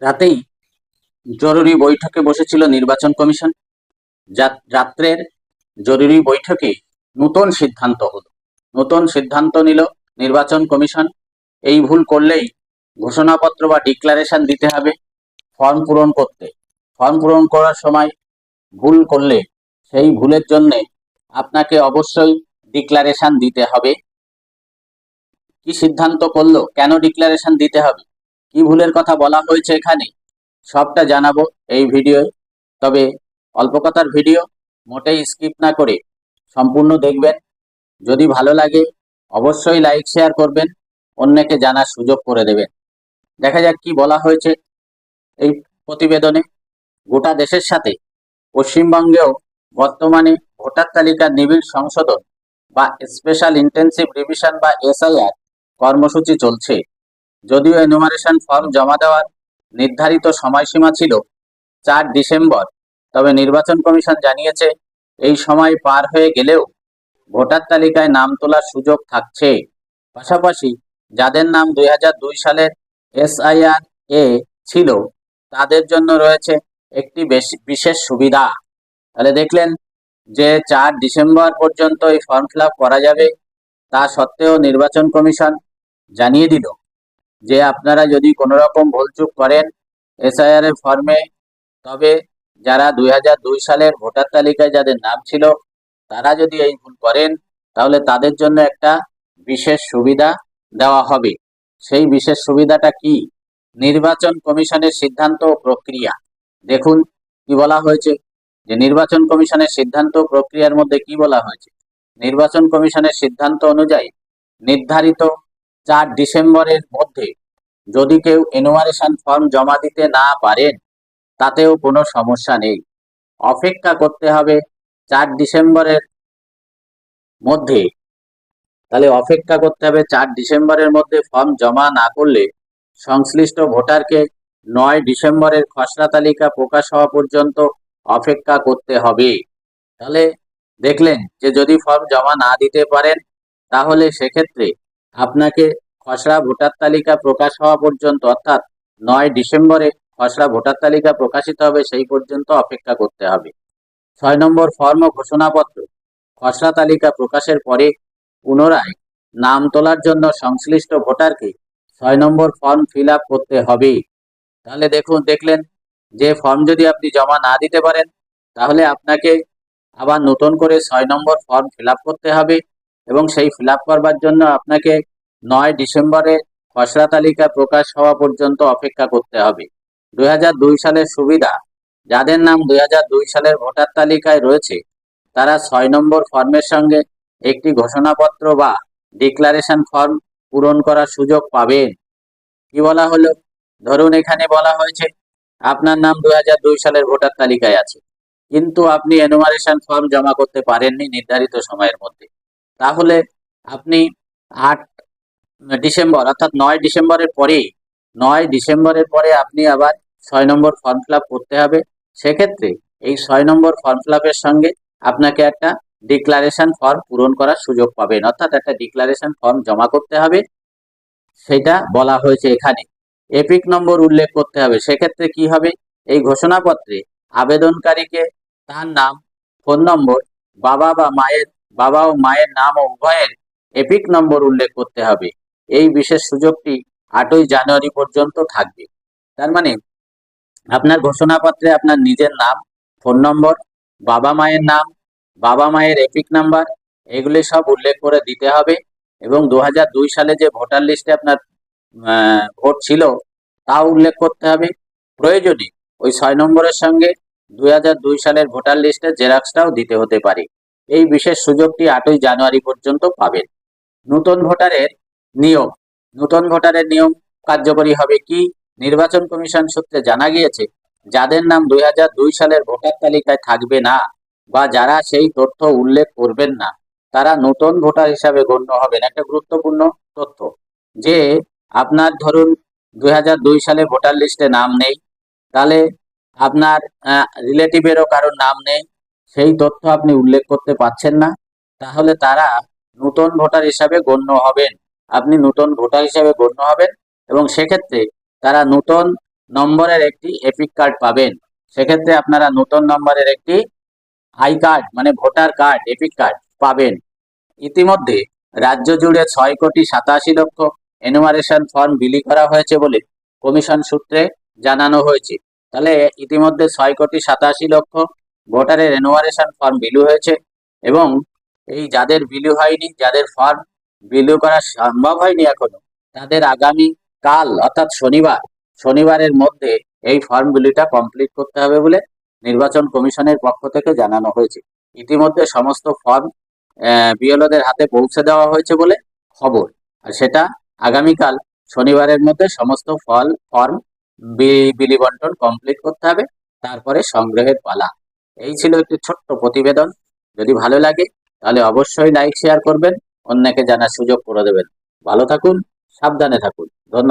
রাতেই জরুরি বৈঠকে বসেছিল নির্বাচন কমিশন। যা- রাত্রের জরুরি বৈঠকে নতুন সিদ্ধান্ত হলো। নতুন সিদ্ধান্ত নিল নির্বাচন কমিশন। এই ভুল করলেই ঘোষণাপত্র বা ডিক্লারেশন দিতে হবে, ফর্ম পূরণ করতে। ফর্ম পূরণ করার সময় ভুল করলে সেই ভুলের জন্যে আপনাকে অবশ্যই ডিক্লারেশন দিতে হবে। কি সিদ্ধান্ত করল? কেন ডিক্লারেশন দিতে হবে? কি ভুলের কথা বলা হয়েছে এখানে? সবটা জানাব এই ভিডিওয়। তবে অল্প কথার ভিডিও, মোটেই স্কিপ না করে সম্পূর্ণ দেখবেন। যদি ভালো লাগে, অবশ্যই লাইক, শেয়ার করবেন, অন্যকে জানার সুযোগ করে দেবেন। দেখা যাক কি বলা হয়েছে এই প্রতিবেদনে। গোটা দেশের সাথে পশ্চিমবঙ্গেও বর্তমানে ভোটার তালিকার নিবিড় সংশোধন বা স্পেশাল ইন্টেন্সিভ রিভিশন বা এসআইআর কর্মসূচি চলছে। যদিও এনুমারেশন ফর্ম জমা দেওয়ার নির্ধারিত সময়সীমা ছিল চার ডিসেম্বর, তবে নির্বাচন কমিশন জানিয়েছে এই সময় পার হয়ে গেলেও ভোটার তালিকায় নাম তোলার সুযোগ থাকছে। পাশাপাশি যাদের নাম দুই হাজার দুই সালের এসআইআর এ ছিল, তাদের জন্য রয়েছে একটি বেশ- বিশেষ সুবিধা। তাহলে দেখলেন যে চার ডিসেম্বর পর্যন্ত এই ফর্ম ফিল করা যাবে, তা সত্ত্বেও নির্বাচন কমিশন জানিয়ে দিল। যে আপনারা যদি কোনো রকম ভুলচুক করেন, এসআইআর এর ফর্মে তবে যারা দুই হাজার দুই সালের ভোটার তালিকায় যাদের নাম ছিল, তারা যদি এই ভুল করেন, তাহলে তাদের জন্য একটা বিশেষ সুবিধা দেওয়া হবে। সেই বিশেষ সুবিধাটা কি? নির্বাচন কমিশনের সিদ্ধান্ত প্রক্রিয়া। দেখুন কি বলা হয়েছে। যে নির্বাচন কমিশনের সিদ্ধান্ত প্রক্রিয়ার মধ্যে কি বলা হয়েছে? নির্বাচন কমিশনের সিদ্ধান্ত অনুযায়ী নির্ধারিত চার ডিসেম্বরের মধ্যে যদি কেউ এনুমারেশন ফর্ম জমা দিতে না পারেন, তাতেও কোনো সমস্যা নেই। অপেক্ষা করতে হবে চার ডিসেম্বরের মধ্যে। তাহলে অপেক্ষা করতে হবে চার ডিসেম্বরের মধ্যে ফর্ম জমা না করলে সংশ্লিষ্ট ভোটারকে নয় ডিসেম্বরের খসড়া তালিকা প্রকাশ হওয়া পর্যন্ত অপেক্ষা করতে হবে। তাহলে দেখলেন যে যদি ফর্ম জমা না দিতে পারেন, তাহলে সেক্ষেত্রে আপনাকে খসড়া ভোটার তালিকা প্রকাশ হওয়া পর্যন্ত, অর্থাৎ নয় ডিসেম্বরে খসড়া ভোটার তালিকা প্রকাশিত হবে, সেই পর্যন্ত অপেক্ষা করতে হবে। ছয় নম্বর ফর্ম ঘোষণাপত্র। খসড়া তালিকা প্রকাশের পরে পুনরায় নাম তোলার জন্য সংশ্লিষ্ট ভোটারকে ছয় নম্বর ফর্ম ফিল করতে হবে। তাহলে দেখুন, দেখলেন যে ফর্ম যদি আপনি জমা না দিতে পারেন, তাহলে আপনাকে আবার নতুন করে ছয় নম্বর ফর্ম ফিল করতে হবে। এবং সেই ফিল করবার জন্য আপনাকে নয় ডিসেম্বরে খসড়া তালিকা প্রকাশ হওয়া পর্যন্ত অপেক্ষা করতে হবে। দু হাজার দুই সালের সুবিধা, যাদের নাম দুই হাজার দুই সালের ভোটার তালিকায় রয়েছে, তারা ছয় নম্বর ফর্মের সঙ্গে একটি ঘোষণাপত্র বা ডিক্লারেশন ফর্ম পূরণ করার সুযোগ পাবেন। কি বলা হলো? ধরুন এখানে বলা হয়েছে, আপনার নাম দুই হাজার দুই সালের ভোটার তালিকায় আছে, কিন্তু আপনি এনুমারেশন ফর্ম জমা করতে পারেননি নির্ধারিত সময়ের মধ্যে। তাহলে আপনি আট ডিসেম্বর, অর্থাৎ নয় ডিসেম্বরের পরে নয় ডিসেম্বরের পরে আপনি আবার ছয় নম্বর ফর্ম ফিল করতে হবে। সেক্ষেত্রে এই ছয় নম্বর ফর্ম ফিল সঙ্গে আপনাকে একটা ডিক্লারেশন ফর্ম পূরণ করার সুযোগ পাবেন। অর্থাৎ একটা ডিক্লারেশন ফর্ম জমা করতে হবে। সেটা বলা হয়েছে এখানে। এপিক নম্বর উল্লেখ করতে হবে। সেক্ষেত্রে কি হবে? এই ঘোষণাপত্রে আবেদনকারীকে তার নাম, ফোন নম্বর, বাবা বা মায়ের বাবা ও মায়ের নাম ও উভয়ের এপিক নম্বর উল্লেখ করতে হবে। এই বিশেষ সুযোগটি আটই জানুয়ারি পর্যন্ত থাকবে। তার মানে আপনার ঘোষণাপত্রে আপনার নিজের নাম, ফোন নম্বর, বাবা মায়ের নাম, বাবা মায়ের এপিক নাম্বার, এগুলি সব উল্লেখ করে দিতে হবে এবং দু হাজার দুই সালে যে ভোটার লিস্টে আপনার ভোট ছিল, তাও উল্লেখ করতে হবে। প্রয়োজনে ওই ছয় নম্বরের সঙ্গে দুই হাজার দুই সালের ভোটার লিস্টের জেরক্সটাও দিতে হতে পারে। এই বিশেষ সুযোগটি আটই জানুয়ারি পর্যন্ত পাবেন। নতুন ভোটারের নিয়ম। নতুন ভোটারের নিয়ম কার্যকরী হবে কি? নির্বাচন কমিশন সূত্রে জানা গিয়েছে, যাদের নাম দুই হাজার দুই সালের ভোটার তালিকায় থাকবে না বা যারা সেই তথ্য উল্লেখ করবেন না, তারা নতুন ভোটার হিসাবে গণ্য হবেন। একটা গুরুত্বপূর্ণ তথ্য, যে আপনার ধরুন দুই হাজার দুই সালে ভোটার লিস্টে নাম নেই, তাহলে আপনার রিলেটিভেরও কারোর নাম নেই সেই তথ্য আপনি উল্লেখ করতে পারছেন না, তাহলে তারা নতুন ভোটার হিসাবে গণ্য হবেন। আপনি নতুন ভোটার হিসাবে গণ্য হবেন এবং সেক্ষেত্রে তারা নতুন নম্বরের একটি এপিক কার্ড পাবেন। সেক্ষেত্রে আপনারা নতুন নম্বরের একটি আই কার্ড মানে ভোটার কার্ড, এপিক কার্ড পাবেন। ইতিমধ্যে রাজ্য জুড়ে ছয় কোটি সাতাশি লক্ষ এনুমারেশন ফর্ম বিলি করা হয়েছে বলে কমিশন সূত্রে জানানো হয়েছে। তাহলে ইতিমধ্যে ছয় কোটি সাতাশি লক্ষ ভোটারের রেনোভারেশন ফর্ম বিলু হয়েছে এবং এই যাদের বিলু হয়নি, যাদের ফর্ম বিলু করা সম্ভব হয়নি এখনও, তাদের আগামী কাল, অর্থাৎ শনিবার, শনিবারের মধ্যে এই ফর্ম বিলিটা কমপ্লিট করতে হবে বলে নির্বাচন কমিশনের পক্ষ থেকে জানানো হয়েছে। ইতিমধ্যে সমস্ত ফর্ম বিএলওদের হাতে পৌঁছে দেওয়া হয়েছে বলে খবর। আর সেটা আগামীকাল, শনিবারের মধ্যে সমস্ত ফল ফর্ম বিলি বন্টন কমপ্লিট করতে হবে, তারপরে সংগ্রহের পালা। এই ছিল একটি ছোট্ট প্রতিবেদন। যদি ভালো লাগে, তাহলে অবশ্যই লাইক শেয়ার করবেন। অন্যকে জানার সুযোগ করে দেবেন। ভালো থাকুন, সাবধানে থাকুন। ধন্যবাদ।